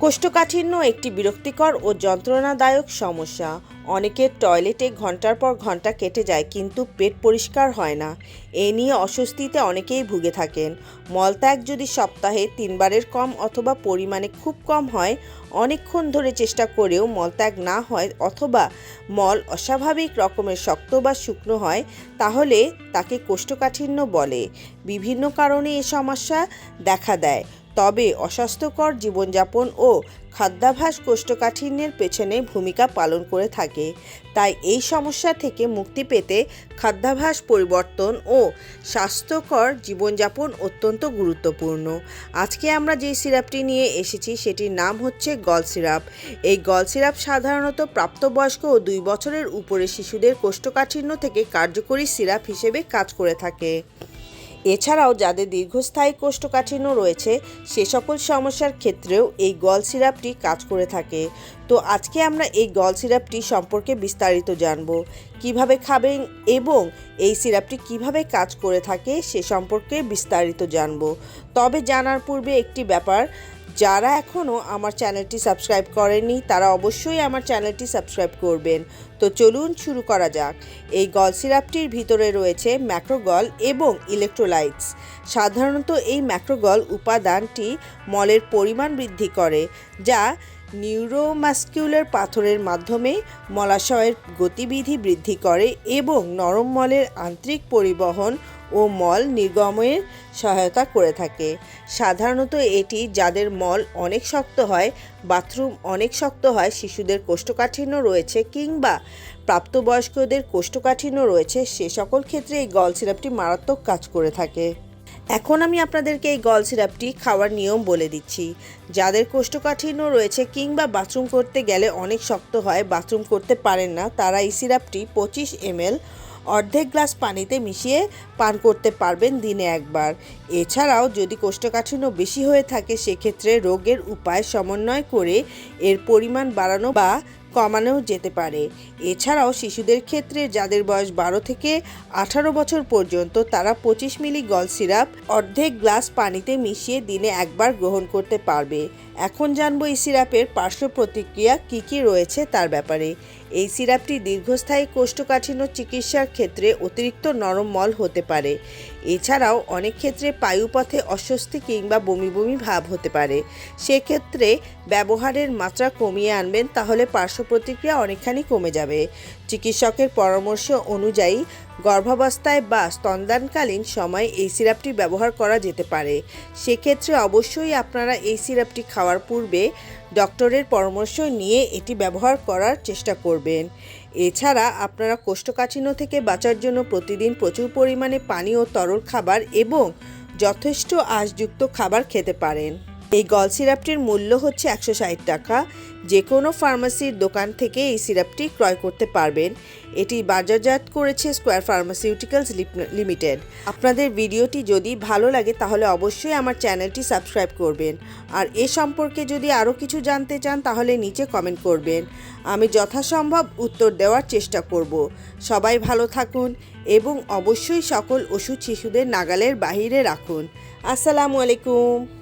কোষ্ঠকাঠিন্য, একটি বিরক্তিকর ও যন্ত্রণাদায়ক সমস্যা। অনেকের টয়লেটে ঘণ্টার পর ঘণ্টা কেটে যায় কিন্তু পেট পরিষ্কার হয় না। এ নিয়ে অস্বস্তিতে অনেকেই ভুগে থাকেন। মলত্যাগ যদি সপ্তাহে তিনবারের কম অথবা পরিমাণে খুব কম হয়, অনেকক্ষণ ধরে চেষ্টা করেও মলত্যাগ না হয় অথবা মল অস্বাভাবিক রকমের শক্ত বা শুকনো হয়, তাহলে তাকে কোষ্ঠকাঠিন্য বলে। বিভিন্ন কারণে এ সমস্যা দেখা দেয়। তবে অস্বাস্থ্যকর জীবনযাপন ও খাদ্যাভ্যাস কোষ্ঠকাঠিন্যের পেছনে ভূমিকা পালন করে থাকে। তাই এই সমস্যা থেকে মুক্তি পেতে খাদ্যাভ্যাস পরিবর্তন ও স্বাস্থ্যকর জীবনযাপন অত্যন্ত গুরুত্বপূর্ণ। আজকে আমরা যে সিরাপটি নিয়ে এসেছি, সেটির নাম হচ্ছে গল সিরাপ। এই গল সিরাপ সাধারণত প্রাপ্তবয়স্ক ও দুই বছরের উপরে শিশুদের কোষ্ঠকাঠিন্য থেকে কার্যকরী সিরাপ হিসেবে কাজ করে থাকে। এছাড়াও যাদের দীর্ঘস্থায়ী কোষ্ঠকাঠিন্য রয়েছে, সে সকল সমস্যার ক্ষেত্রেও এই গল সিরাপটি কাজ করে থাকে। তো আজকে আমরা এই গল সিরাপটি সম্পর্কে বিস্তারিত জানব। কীভাবে খাবেন এবং এই সিরাপটি কীভাবে কাজ করে থাকে, সে সম্পর্কে বিস্তারিত জানব। তবে জানার পূর্বে একটি ব্যাপার যারা এখনও আমার চ্যানেলটি সাবস্ক্রাইব করেননি, তারা অবশ্যই আমার চ্যানেলটি সাবস্ক্রাইব করবেন। তো চলুন শুরু করা যাক। এই গল সিরাপটির ভিতরে রয়েছে ম্যাক্রোগল এবং ইলেকট্রোলাইটস। সাধারণত এই ম্যাক্রোগল উপাদানটি মলের পরিমাণ বৃদ্ধি করে, যা নিউরোমাস্কিউলার পাথরের মাধ্যমে মলাশয়ের গতিবিধি বৃদ্ধি করে এবং নরম মলের আন্তরিক পরিবহন ও মল নির্গমের সহায়তা করে থাকে। সাধারণত এটি যাদের মল অনেক শক্ত হয়, বাথরুম অনেক শক্ত হয়, শিশুদের কোষ্ঠকাঠিন্য রয়েছে কিংবা প্রাপ্তবয়স্কদের কোষ্ঠকাঠিন্য রয়েছে, সে সকল ক্ষেত্রে এই গল সিরাপটি মারাত্মক কাজ করে থাকে। এখন আমি আপনাদেরকে এই গল সিরাপটি খাওয়ার নিয়ম বলে দিচ্ছি। যাদের কোষ্ঠকাঠিন্য রয়েছে কিংবা বাথরুম করতে গেলে অনেক শক্ত হয়, বাথরুম করতে পারেন না, তারা এই সিরাপটি পঁচিশ এমএল অর্ধেক গ্লাস পানিতে মিশিয়ে পান করতে পারবেন দিনে একবার। এছাড়াও যদি কোষ্ঠকাঠিন্য বেশি হয়ে থাকে, সেক্ষেত্রে রোগের উপায় সমন্বয় করে এর পরিমাণ বাড়ানো বা কমানো যেতে পারে। এছাড়াও শিশুদের ক্ষেত্রে যাদের বয়স বারো থেকে আঠারো বছর পর্যন্ত, তারা পঁচিশ মিলি গল সিরাপ অর্ধেক গ্লাস পানিতে মিশিয়ে দিনে একবার গ্রহণ করতে পারবে। এখন জানব এই সিরাপের পার্শ্ব প্রতিক্রিয়া কী কী রয়েছে তার ব্যাপারে। এই সিরাপটি দীর্ঘস্থায়ী কোষ্ঠকাঠিন্য চিকিৎসার ক্ষেত্রে অতিরিক্ত নরম মল হতে পারে। এছাড়াও অনেক ক্ষেত্রে পায়ুপথে অস্বস্তি কিংবা বমি বমি ভাব হতে পারে। সেক্ষেত্রে ব্যবহারের মাত্রা কমিয়ে আনবেন, তাহলে পার্শ্ব প্রতিক্রিয়া অনেকখানি কমে যাবে। চিকিৎসকের পরামর্শ অনুযায়ী গর্ভাবস্থায় বা স্তনদানকালীন সময়ে এই সিরাপটি ব্যবহার করা যেতে পারে। সেক্ষেত্রে অবশ্যই আপনারা এই সিরাপটি খাওয়ার পূর্বে ডক্টরের পরামর্শ নিয়ে এটি ব্যবহার করার চেষ্টা করবেন। এছাড়া আপনারা কোষ্ঠকাঠিন্য থেকে বাঁচার জন্য প্রতিদিন প্রচুর পরিমাণে পানি ও তরল খাবার এবং যথেষ্ট আঁশযুক্ত খাবার খেতে পারেন। এই গল সিরাপটির মূল্য হচ্ছে একশো ষাট টাকা। যে কোনো ফার্মাসির দোকান থেকে এই সিরাপটি ক্রয় করতে পারবেন। এটি বাজারজাত করেছে স্কোয়ার ফার্মাসিউটিক্যালস লিমিটেড। আপনাদের ভিডিওটি যদি ভালো লাগে, তাহলে অবশ্যই আমার চ্যানেলটি সাবস্ক্রাইব করবেন। আর এ সম্পর্কে যদি আরও কিছু জানতে চান, তাহলে নিচে কমেন্ট করবেন। আমি যথাসম্ভব উত্তর দেওয়ার চেষ্টা করব। সবাই ভালো থাকুন এবং অবশ্যই সকল ওষুধ শিশুদের নাগালের বাহিরে রাখুন। আসসালামু আলাইকুম।